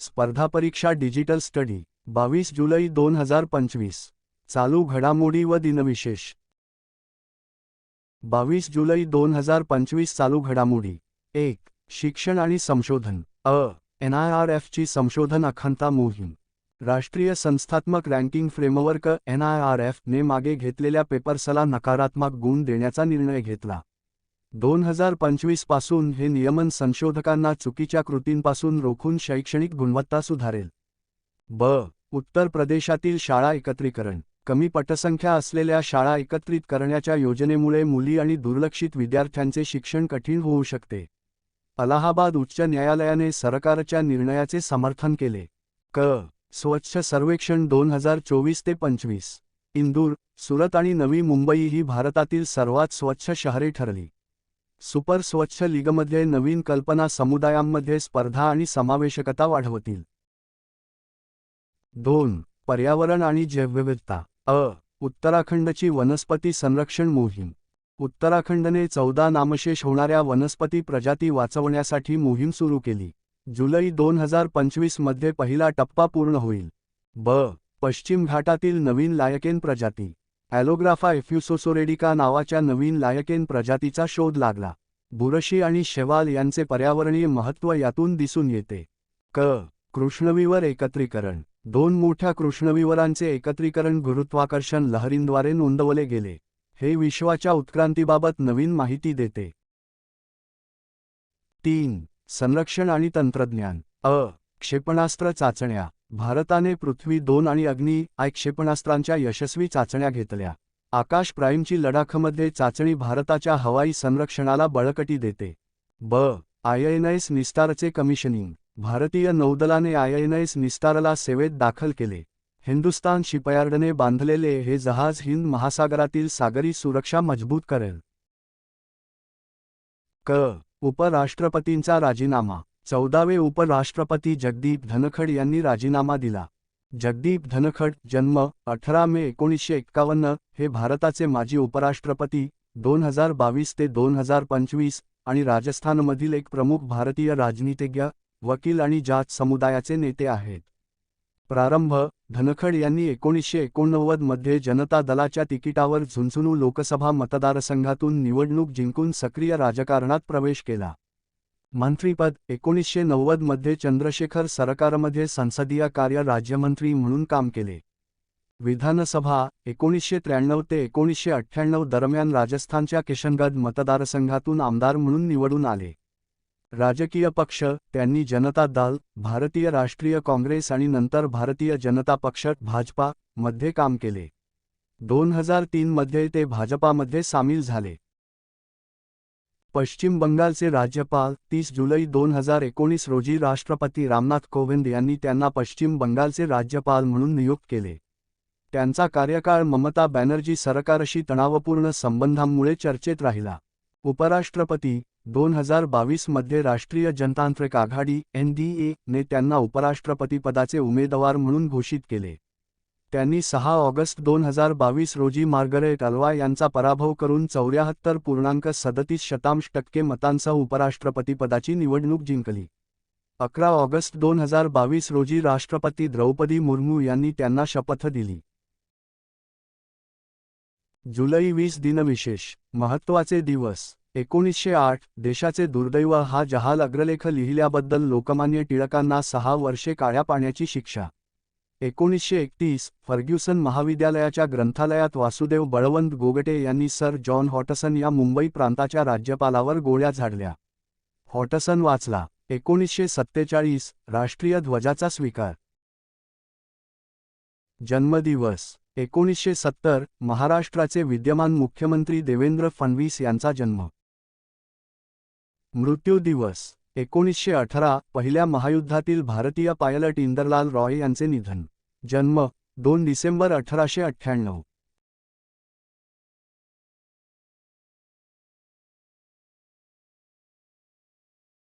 स्पर्धा परीक्षा digital study बावीस जुलै दोन हजार पंचवीस. चालू घडामोडी व दिनविशेष. बावीस जुलै दोन हजार पंचवीस चालू घडामोडी. एक शिक्षण आणि संशोधन. अ एन आय आर एफची संशोधन अखंता मोहीम. राष्ट्रीय संस्थात्मक ranking framework N I R एफने मागे घेतलेल्या पेपर्सला नकारात्मक गुण देण्याचा निर्णय घेतला. दोन हजार पंचवीसपासून हे नियमन संशोधकांना चुकीच्या कृतींपासून रोखून शैक्षणिक गुणवत्ता सुधारेल. ब. उत्तर प्रदेशातील शाळा एकत्रीकरण. कमी पटसंख्या असलेल्या शाळा एकत्रित करण्याच्या योजनेमुळे मुली आणि दुर्लक्षित विद्यार्थ्यांचे शिक्षण कठीण होऊ शकते. अलाहाबाद उच्च न्यायालयाने सरकारच्या निर्णयाचे समर्थन केले. क. स्वच्छ सर्वेक्षण दोन हजार चोवीस ते पंचवीस. इंदूर सुरत आणि नवी मुंबई ही भारतातील सर्वात स्वच्छ शहरे ठरली. सुपर स्वच्छ लीगमध्ये नवीन कल्पना समुदायांमध्ये स्पर्धा आणि समावेशकता वाढवतील. दोन पर्यावरण आणि जैवविविधता अ उत्तराखंडची वनस्पती संरक्षण मोहीम. उत्तराखंडने चौदा नामशेष होणाऱ्या वनस्पती प्रजाती वाचवण्यासाठी मोहीम सुरू केली. जुलै दोन हजार पंचवीसमध्ये पहिला टप्पा पूर्ण होईल. ब पश्चिम घाटातील नवीन लायकेन प्रजाती. ॲलोग्राफा एफ्युसोसोरेडिका नावाच्या नवीन लायकेन प्रजातीचा शोध लागला. बुरशी आणि शेवाल यांचे पर्यावरणीय महत्त्व यातून दिसून येते. क. कृष्णविवर एकत्रीकरण. दोन मोठ्या कृष्णविवरांचे एकत्रीकरण गुरुत्वाकर्षण लहरींद्वारे नोंदवले गेले. हे विश्वाच्या उत्क्रांतीबाबत नवीन माहिती देते. तीन. संरक्षण आणि तंत्रज्ञान. अ. क्षेपणास्त्र चाचण्या. भारताने पृथ्वी दोन आणि अग्नी आय क्षेपणास्त्रांच्या यशस्वी चाचण्या घेतल्या. आकाश प्राईमची लडाखमध्ये चाचणी भारताच्या हवाई संरक्षणाला बळकटी देते. ब. आयएनएस निस्तारचे कमिशनिंग. भारतीय नौदलाने आयएनएस निस्तारला सेवेत दाखल केले. हिंदुस्तान शिपयार्डने बांधलेले हे जहाज हिंद महासागरातील सागरी सुरक्षा मजबूत करेल. क. उपराष्ट्रपतींचा राजीनामा. चौदावे उपराष्ट्रपती जगदीप धनखड यांनी राजीनामा दिला. जगदीप धनखड जन्म अठरा मे एकोणीसशे एक्कावन्न हे भारताचे माजी उपराष्ट्रपती दोन हजार बावीस ते दोन हजार पंचवीस आणि राजस्थानमधील एक प्रमुख भारतीय राजनीतिज्ञ वकील आणि जात समुदायाचे नेते आहेत. प्रारंभ धनखड यांनी एकोणीसशे एकोणनव्वदमध्ये जनता दलाच्या तिकिटावर झुंझुनू लोकसभा मतदारसंघातून निवडणूक जिंकून सक्रिय राजकारणात प्रवेश केला. मंत्रीपद एकोणीसशे नव्वदमध्ये चंद्रशेखर सरकारमध्ये संसदीय कार्य राज्यमंत्री म्हणून काम केले. विधानसभा एकोणीसशे त्र्याण्णव ते एकोणीसशे अठ्ठ्याण्णव दरम्यान राजस्थानच्या किशनगड मतदारसंघातून आमदार म्हणून निवडून आले. राजकीय पक्ष त्यांनी जनता दल भारतीय राष्ट्रीय काँग्रेस आणि नंतर भारतीय जनता पक्ष भाजपा मध्ये काम केले. दोन हजार तीन मध्ये ते भाजपामध्ये सामील झाले. पश्चिम बंगालचे राज्यपाल तीस जुलै दोन हजार एकोणीस रोजी राष्ट्रपती रामनाथ कोविंद यांनी त्यांना पश्चिम बंगालचे राज्यपाल म्हणून नियुक्त केले. त्यांचा कार्यकाळ ममता बॅनर्जी सरकारशी तणावपूर्ण संबंधांमुळे चर्चेत राहिला. उपराष्ट्रपती दोन हजार बावीसमध्ये राष्ट्रीय जनतांत्रिक आघाडी एनडीए ने त्यांना उपराष्ट्रपतीपदाचे उमेदवार म्हणून घोषित केले. त्यांनी सहा ऑगस्ट दोन हजार बावीस रोजी मार्गरेट अल्वा यांचा पराभव करून चौऱ्याहत्तर पूर्णांक सदतीस शतांश टक्के मतांसह उपराष्ट्रपतीपदाची निवडणूक जिंकली. अकरा ऑगस्ट दोन हजार बावीस रोजी राष्ट्रपती द्रौपदी मुर्मू यांनी त्यांना शपथ दिली. जुलै वीस दिनविशेष महत्त्वाचे दिवस एकोणीसशे आठ देशाचे दुर्दैव हा जहाल अग्रलेख लिहिल्याबद्दल लोकमान्य टिळकांना सहा वर्षे काळ्या पाण्याची शिक्षा. एकोणीसशे एकतीस फर्ग्युसन महाविद्यालयाच्या ग्रंथालयात वासुदेव बळवंत गोगटे यांनी सर जॉन हॉटसन या मुंबई प्रांताच्या राज्यपालावर गोळ्या झाडल्या. हॉटसन वाचला एकोणीसशे सत्तेचाळीस राष्ट्रीय ध्वजाचा स्वीकार. जन्मदिवस एकोणीसशे सत्तर महाराष्ट्राचे विद्यमान मुख्यमंत्री देवेंद्र फडणवीस यांचा जन्म. मृत्यू दिवस एकोणीसशे अठरा पहिल्या महायुद्धातील भारतीय पायलट इंदरलाल रॉय यांचे निधन. जन्म दोन डिसेंबर अठराशे अठ्ठ्याण्णव.